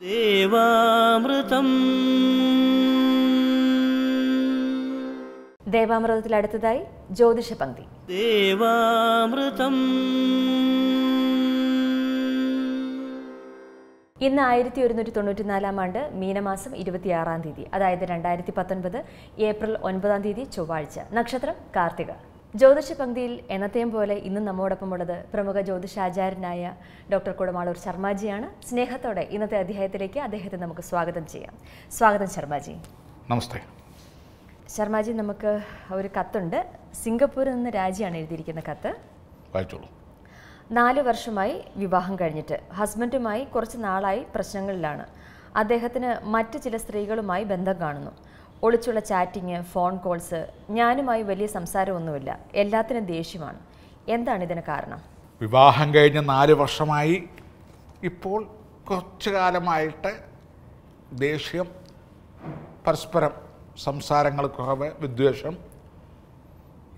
ദേവാമൃതം. ദേവാമൃതത്തിൽ അടുത്തതായി ജ്യോതിഷ പങ്ക്തി ദേവാമൃതം. ഇന്ന് ആയിരത്തി ഒരുന്നൂറ്റി തൊണ്ണൂറ്റിനാലാം ആണ്ട് മീനമാസം ഇരുപത്തിയാറാം തീയതി അതായത് രണ്ടായിരത്തി പത്തൊൻപത് ഏപ്രിൽ ഒൻപതാം തീയതി ചൊവ്വാഴ്ച. നക്ഷത്രം കാർത്തിക. ജ്യോതിഷ പങ്ക്തിയിൽ എന്നത്തെയും പോലെ ഇന്ന് നമ്മോടൊപ്പമുള്ളത് പ്രമുഖ ജ്യോതിഷാചാര്യനായ ഡോക്ടർ കുടമാളൂർ ശർമാജിയാണ്. സ്നേഹത്തോടെ ഇന്നത്തെ അധ്യായത്തിലേക്ക് അദ്ദേഹത്തെ നമുക്ക് സ്വാഗതം ചെയ്യാം. സ്വാഗതം ശർമാജി. നമസ്തേ. ശർമാജി നമുക്ക് ഒരു കത്തുണ്ട്. സിംഗപ്പൂരിൽ നിന്ന് രാജിയാണ് എഴുതിയിരിക്കുന്ന കത്ത്. വായിച്ചോളൂ. നാല് വർഷമായി വിവാഹം കഴിഞ്ഞിട്ട് ഹസ്ബൻഡുമായി കുറച്ച് നാളായി പ്രശ്നങ്ങളിലാണ്. അദ്ദേഹത്തിന് മറ്റ് ചില സ്ത്രീകളുമായി ബന്ധം കാണുന്നു. ഒളിച്ചുള്ള ചാറ്റിങ് ഫോൺ കോൾസ് ഞാനുമായി വലിയ സംസാരമൊന്നുമില്ല. എല്ലാത്തിനും ദേഷ്യമാണ്. എന്താണ് ഇതിന് കാരണം? വിവാഹം കഴിഞ്ഞ നാല് വർഷമായി ഇപ്പോൾ കുറച്ചു കാലമായിട്ട് ദേഷ്യം പരസ്പരം സംസാരങ്ങൾ കുറവ് വിദ്വേഷം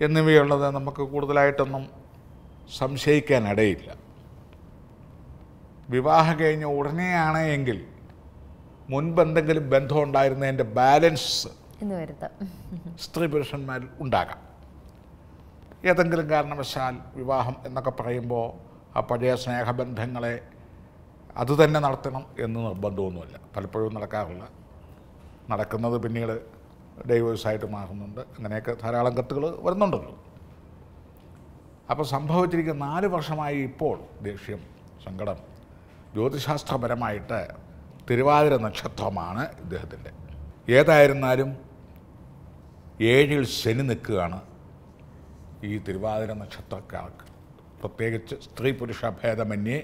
എന്നിവയുള്ളത് നമുക്ക് കൂടുതലായിട്ടൊന്നും സംശയിക്കാനിടയില്ല. വിവാഹം കഴിഞ്ഞ ഉടനെയാണ് എങ്കിൽ മുൻപ് എന്തെങ്കിലും ബന്ധം ഉണ്ടായിരുന്നതിന്റെ ബാലൻസ് സ്ത്രീ പുരുഷന്മാരിൽ ഉണ്ടാകാം. ഏതെങ്കിലും കാരണവശാൽ വിവാഹം എന്നൊക്കെ പറയുമ്പോൾ ആ പഴയ സ്നേഹബന്ധങ്ങളെ അതുതന്നെ നടത്തണം എന്ന് നിർബന്ധമൊന്നുമില്ല. പലപ്പോഴും നടക്കാറില്ല നടക്കുന്നത് പിന്നീട് ഡൈവേഴ്സായിട്ട് മാറുന്നുണ്ട്. അങ്ങനെയൊക്കെ ധാരാളം കത്തുകൾ വരുന്നുണ്ടല്ലോ. അപ്പോൾ സംഭവിച്ചിരിക്കുന്ന നാല് വർഷമായി ഇപ്പോൾ ദേഷ്യം സങ്കടം ജ്യോതിശാസ്ത്രപരമായിട്ട് തിരുവാതിര നക്ഷത്രമാണ് ഇദ്ദേഹത്തിന്റെ. ഏതായിരുന്നാലും ഏഴിൽ ശനി നിൽക്കുകയാണ് ഈ തിരുവാതിര നക്ഷത്രക്കാർക്ക്. പ്രത്യേകിച്ച് സ്ത്രീ പുരുഷ ഭേദമന്യേ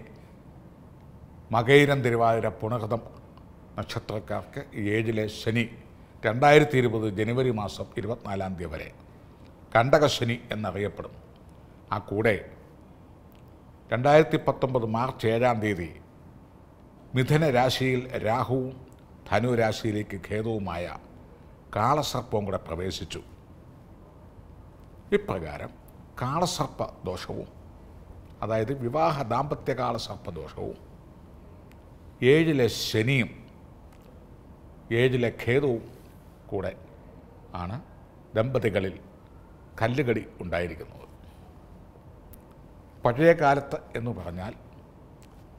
മകൈരം തിരുവാതിര പുണഹൃതം നക്ഷത്രക്കാർക്ക് ഏഴിലെ ശനി രണ്ടായിരത്തി ഇരുപത് ജനുവരി മാസം ഇരുപത്തിനാലാം തീയതി വരെ കണ്ടകശനി എന്നറിയപ്പെടും ആ കൂടെ രണ്ടായിരത്തി പത്തൊമ്പത് മാർച്ച് ഏഴാം തീയതി മിഥുന രാശിയിൽ രാഹുവും ധനുരാശിയിലേക്ക് ഖേദവുമായ കാളസർപ്പവും കൂടെ പ്രവേശിച്ചു. ഇപ്രകാരം കാളസർപ്പ ദോഷവും അതായത് വിവാഹ ദാമ്പത്യ കാളസർപ്പ ദോഷവും ഏഴിലെ ശനിയും ഏഴിലെ ഖേദവും കൂടെ ആണ് ദമ്പതികളിൽ കല്ലുകടി ഉണ്ടായിരിക്കുന്നത്. പഴയ കാലത്ത് എന്ന് പറഞ്ഞാൽ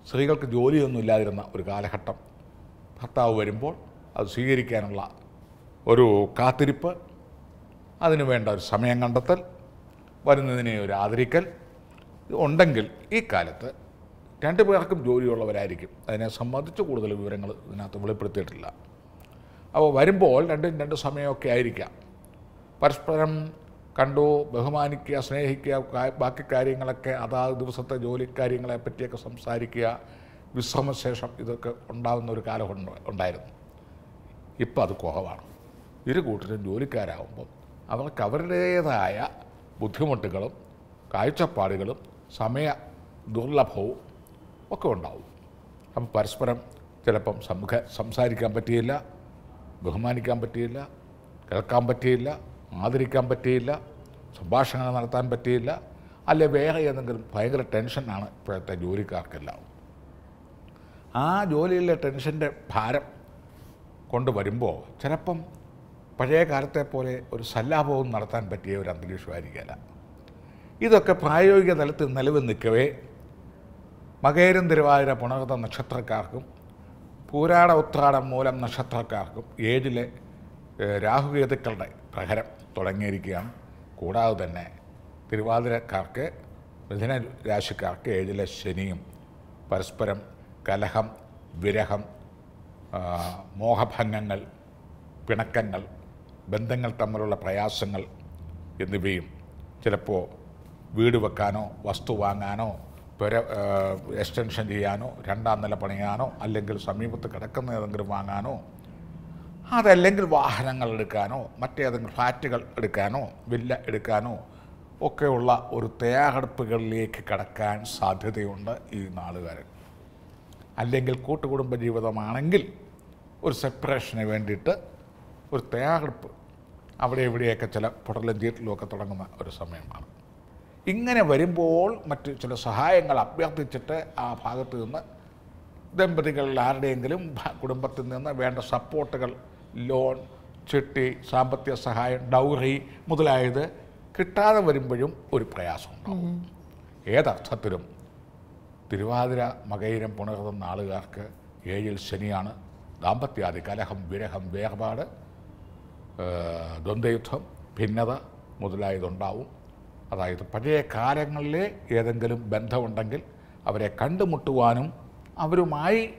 സ്ത്രീകൾക്ക് ജോലിയൊന്നും ഇല്ലാതിരുന്ന ഒരു കാലഘട്ടം. ഭർത്താവ് വരുമ്പോൾ അത് സ്വീകരിക്കാനുള്ള ഒരു കാത്തിരിപ്പ് അതിനു വേണ്ട ഒരു സമയം കണ്ടെത്തൽ വരുന്നതിനെ ഒരു ആദരിക്കൽ. ഉണ്ടെങ്കിൽ ഈ കാലത്ത് രണ്ടു പേർക്കും ജോലിയുള്ളവരായിരിക്കും. അതിനെ സംബന്ധിച്ച് കൂടുതൽ വിവരങ്ങൾ ഇതിനകത്ത് വെളിപ്പെടുത്തിയിട്ടില്ല. അപ്പോൾ വരുമ്പോൾ രണ്ടും രണ്ട് സമയമൊക്കെ ആയിരിക്കാം. പരസ്പരം കണ്ടു ബഹുമാനിക്കുക സ്നേഹിക്കുക ബാക്കി കാര്യങ്ങളൊക്കെ അതാത് ദിവസത്തെ ജോലി കാര്യങ്ങളെ പറ്റിയൊക്കെ സംസാരിക്കുക വിശ്രമശേഷം ഇതൊക്കെ ഉണ്ടാകുന്ന ഒരു കാലം ഉണ്ട്- ഉണ്ടായിരുന്നു. ഇപ്പം അത് കുറവാണ്. ഇരു കൂട്ടരും ജോലിക്കാരാകുമ്പോൾ അവർക്ക് അവരുടേതായ ബുദ്ധിമുട്ടുകളും കാഴ്ചപ്പാടുകളും സമയ ദുർലഭവും ഒക്കെ ഉണ്ടാവും. അപ്പം പരസ്പരം ചിലപ്പം സംസാരിക്കാൻ പറ്റിയില്ല ബഹുമാനിക്കാൻ പറ്റിയില്ല കേൾക്കാൻ പറ്റിയില്ല ആദരിക്കാൻ പറ്റിയില്ല സംഭാഷണങ്ങൾ നടത്താൻ പറ്റിയില്ല അല്ലെ വേറെ ഏതെങ്കിലും ഭയങ്കര ടെൻഷനാണ് ഇപ്പോഴത്തെ ജോലിക്കാർക്കെല്ലാം. ആ ജോലിയിലെ ടെൻഷന്റെ ഭാരം കൊണ്ടുവരുമ്പോൾ ചിലപ്പം പഴയ കാലത്തെ പോലെ ഒരു സല്ലാപവും നടത്താൻ പറ്റിയ ഒരു അന്തരീക്ഷമായിരിക്കില്ല ഇതൊക്കെ പ്രായോഗിക തലത്തിൽ നിലവിൽ നിൽക്കവേ മകേരം തിരുവാതിര പുണർത്ത നക്ഷത്രക്കാർക്കും പൂരാട ഉത്രാടം മൂലം നക്ഷത്രക്കാർക്കും ഏഴിലെ രാഹുകേതുക്കളുടെ പ്രഹരം തുടങ്ങിയിരിക്കുകയാണ്. കൂടാതെ തന്നെ തിരുവാതിരക്കാർക്ക് മിഥുന രാശിക്കാർക്ക് ഏഴിലെ ശനിയും പരസ്പരം കലഹം വിരഹം മോഹഭംഗങ്ങൾ പിണക്കങ്ങൾ ബന്ധങ്ങൾ തമ്മിലുള്ള പ്രയാസങ്ങൾ എന്നിവയും ചിലപ്പോൾ വീട് വെക്കാനോ വസ്തു വാങ്ങാനോ പെര എക്സ്റ്റൻഷൻ ചെയ്യാനോ രണ്ടാം നില പണിയാനോ അല്ലെങ്കിൽ സമീപത്ത് കിടക്കുന്ന ഏതെങ്കിലും വാങ്ങാനോ അതല്ലെങ്കിൽ വാഹനങ്ങൾ എടുക്കാനോ മറ്റേതെങ്കിലും ഫ്ലാറ്റുകൾ എടുക്കാനോ വില്ല എടുക്കാനോ ഒക്കെയുള്ള ഒരു തയ്യാറെടുപ്പുകളിലേക്ക് കടക്കാൻ സാധ്യതയുണ്ട് ഈ നാളുകാരൻ അല്ലെങ്കിൽ കൂട്ടുകുടുംബ ജീവിതമാണെങ്കിൽ ഒരു സെപ്പറേഷന് വേണ്ടിയിട്ട് ഒരു തയ്യാറെടുപ്പ് അവിടെ ഇവിടെയൊക്കെ ചില പുടലും ചീറ്റലും തുടങ്ങുന്ന ഒരു സമയമാണ്. ഇങ്ങനെ വരുമ്പോൾ മറ്റ് ചില സഹായങ്ങൾ അഭ്യർത്ഥിച്ചിട്ട് ആ ഭാഗത്ത് നിന്ന് ദമ്പതികളിൽ ആരുടെയെങ്കിലും കുടുംബത്തിൽ നിന്ന് വേണ്ട സപ്പോർട്ടുകൾ ലോൺ ചിട്ടി സാമ്പത്തിക സഹായം ഡൗറി മുതലായത് കിട്ടാതെ വരുമ്പോഴും ഒരു പ്രയാസമുണ്ടാവും. ഏതർത്ഥത്തിലും തിരുവാതിര മകയിരം പുണർന്ന നാളുകാർക്ക് ഏഴിൽ ശനിയാണ് ദാമ്പത്യാദി കലഹം വിരഹം വേർപാട് ദ്വന്ദ്യുദ്ധം ഭിന്നത മുതലായതുണ്ടാവും. അതായത് പഴയ കാലങ്ങളിലെ ഏതെങ്കിലും ബന്ധമുണ്ടെങ്കിൽ അവരെ കണ്ടുമുട്ടുവാനും അവരുമായി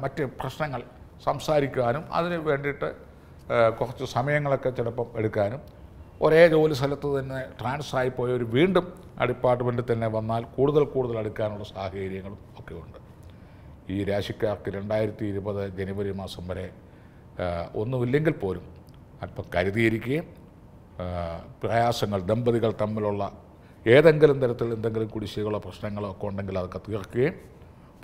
മറ്റ് പ്രശ്നങ്ങൾ സംസാരിക്കാനും അതിന് വേണ്ടിയിട്ട് കുറച്ച് സമയങ്ങളൊക്കെ ചിലപ്പം എടുക്കാനും. ഒരേ ജോലി സ്ഥലത്ത് തന്നെ ട്രാൻസ്ഫർ ആയിപ്പോയവർ വീണ്ടും ആ ഡിപ്പാർട്ട്മെന്റിൽ തന്നെ വന്നാൽ കൂടുതൽ കൂടുതൽ അടുക്കാനുള്ള സാഹചര്യങ്ങളും ഒക്കെ ഉണ്ട്. ഈ രാശിക്കാർക്ക് രണ്ടായിരത്തി ഇരുപത് ജനുവരി മാസം വരെ ഒന്നുമില്ലെങ്കിൽ പോലും അല്പം കരുതിയിരിക്കുകയും പ്രയാസങ്ങൾ ദമ്പതികൾ തമ്മിലുള്ള ഏതെങ്കിലും തരത്തിൽ എന്തെങ്കിലും കുടിശ്ശികളോ പ്രശ്നങ്ങളോ ഒക്കെ ഉണ്ടെങ്കിൽ അതൊക്കെ തീർക്കുകയും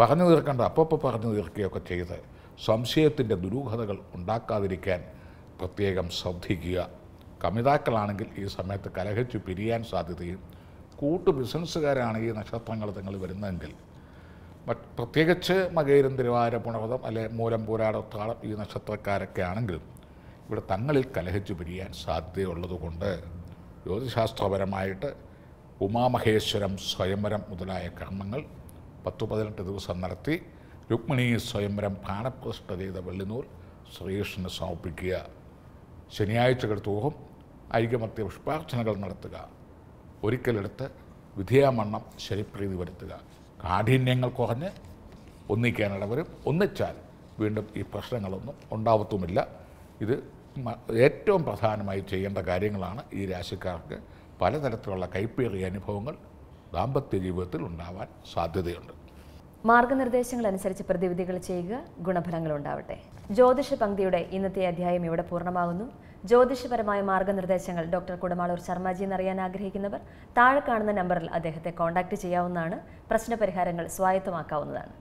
പറഞ്ഞു തീർക്കേണ്ട അപ്പോൾ പറഞ്ഞു തീർക്കുകയൊക്കെ ചെയ്ത് സംശയത്തിന്റെ ദുരൂഹതകൾ ഉണ്ടാക്കാതിരിക്കാൻ പ്രത്യേകം ശ്രദ്ധിക്കുക. കമിതാക്കളാണെങ്കിൽ ഈ സമയത്ത് കലഹിച്ചു പിരിയാൻ സാധ്യതയും കൂട്ടു ബിസിനസ്സുകാരാണ് ഈ നക്ഷത്രങ്ങൾ നിങ്ങൾ വരുന്നതെങ്കിൽ. പ്രത്യേകിച്ച് മകേരം തിരുവാര പുണവതം അല്ലെ മൂലം പോരാടത്താളം ഈ നക്ഷത്രക്കാരൊക്കെ ആണെങ്കിലും ഇവിടെ തങ്ങളിൽ കലഹിച്ചു പിരിയാൻ സാധ്യതയുള്ളതുകൊണ്ട് ജ്യോതിശാസ്ത്രപരമായിട്ട് ഉമാമഹേശ്വരം സ്വയംവരം മുതലായ കർമ്മങ്ങൾ പത്തു പതിനെട്ട് ദിവസം നടത്തി രുക്മിണി സ്വയംവരം പ്രാണപ്രതിഷ്ഠ ചെയ്ത വെള്ളിനൂൽ ശ്രീകൃഷ്ണന് സമർപ്പിക്കുക. ശനിയാഴ്ചകൾ തോറും ഐകമത്യ പുഷ്പാർച്ചനകൾ നടത്തുക. ഒരിക്കലെടുത്ത് വിധിയാമണ്ണം ശരിപ്രീതി വരുത്തുക. കാഠിന്യങ്ങൾ കുറഞ്ഞ് ഒന്നിക്കാനിടവരും ഒന്നിച്ചാൽ വീണ്ടും ഈ പ്രശ്നങ്ങളൊന്നും ഉണ്ടാവത്തുമില്ല. ഇത് ഏറ്റവും പ്രധാനമായി ചെയ്യേണ്ട കാര്യങ്ങളാണ് ഈ രാശിക്കാർക്ക് പലതരത്തിലുള്ള കൈപ്പേറിയ അനുഭവങ്ങൾ ദാമ്പത്യ ജീവിതത്തിൽ ഉണ്ടാവാൻ സാധ്യതയുണ്ട്. മാർഗനിർദ്ദേശങ്ങൾ അനുസരിച്ച് പ്രതിവിധികൾ ചെയ്യുക ഗുണഫലങ്ങൾ ഉണ്ടാവട്ടെ. ജ്യോതിഷ പങ്ക്തിയുടെ ഇന്നത്തെ അധ്യായം ഇവിടെ പൂർണമാകുന്നു. ജ്യോതിഷപരമായ മാർഗനിർദ്ദേശങ്ങൾ ഡോക്ടർ കുടമാളൂർ ശർമ്മജി എന്നറിയാൻ ആഗ്രഹിക്കുന്നവർ താഴെ കാണുന്ന നമ്പറിൽ അദ്ദേഹത്തെ കോൺടാക്ട് ചെയ്യാവുന്നതാണ്. പ്രശ്നപരിഹാരങ്ങൾ സ്വായത്തമാക്കാവുന്നതാണ്.